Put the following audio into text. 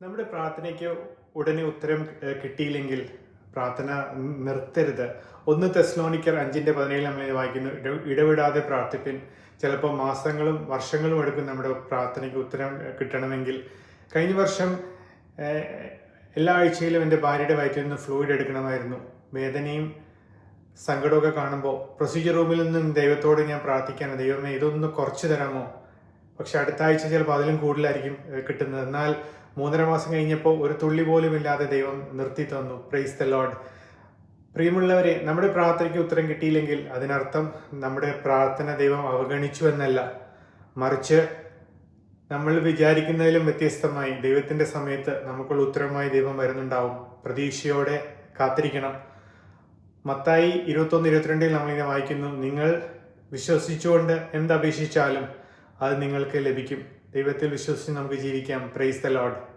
നമ്മുടെ പ്രാർത്ഥനയ്ക്ക് ഉടനെ ഉത്തരം കിട്ടിയില്ലെങ്കിൽ പ്രാർത്ഥന നിർത്തരുത്. ഒന്ന് തെസ്ലോണിക്കർ അഞ്ചിന്റെ പതിനേഴ് നമ്മൾ വായിക്കുന്നു ഇടവിടാതെ പ്രാർത്ഥിപ്പിൻ. ചിലപ്പോൾ മാസങ്ങളും വർഷങ്ങളും എടുക്കും നമ്മുടെ പ്രാർത്ഥനയ്ക്ക് ഉത്തരം കിട്ടണമെങ്കിൽ. കഴിഞ്ഞ വർഷം എല്ലാ ആഴ്ചയിലും എന്റെ ഭാര്യയുടെ വയറ്റിൽ നിന്ന് ഫ്ലൂയിഡ് എടുക്കണമായിരുന്നു. വേദനയും സങ്കടമൊക്കെ കാണുമ്പോൾ പ്രൊസീജിയർ റൂമിൽ നിന്നും ദൈവത്തോട് ഞാൻ പ്രാർത്ഥിക്കാണ് ദൈവമേ ഇതൊന്ന് കുറച്ച് തരാമോ? പക്ഷെ അടുത്ത ആഴ്ച ചിലപ്പോൾ അതിലും കൂടുതലായിരിക്കും കിട്ടുന്നത്. എന്നാൽ മൂന്നര മാസം കഴിഞ്ഞപ്പോൾ ഒരു തുള്ളി പോലും ഇല്ലാതെ ദൈവം നിർത്തി തന്നു. പ്രൈസ് ദ ലോഡ് പ്രിയമുള്ളവരെ നമ്മുടെ പ്രാർത്ഥനയ്ക്ക് ഉത്തരം കിട്ടിയില്ലെങ്കിൽ അതിനർത്ഥം നമ്മുടെ പ്രാർത്ഥന ദൈവം അവഗണിച്ചു എന്നല്ല. മറിച്ച് നമ്മൾ വിചാരിക്കുന്നതിലും വ്യത്യസ്തമായി ദൈവത്തിന്റെ സമയത്ത് നമുക്കുള്ള ഉത്തരമായി ദൈവം വരുന്നുണ്ടാവും. പ്രതീക്ഷയോടെ കാത്തിരിക്കണം. മത്തായി ഇരുപത്തൊന്ന് ഇരുപത്തിരണ്ടിൽ നമ്മളിങ്ങനെ വായിക്കുന്നു നിങ്ങൾ വിശ്വസിച്ചുകൊണ്ട് എന്തപേക്ഷിച്ചാലും അത് നിങ്ങൾക്ക് ലഭിക്കും. ദൈവത്തിൽ വിശ്വസിച്ച് നമുക്ക് ജീവിക്കാം. Praise the load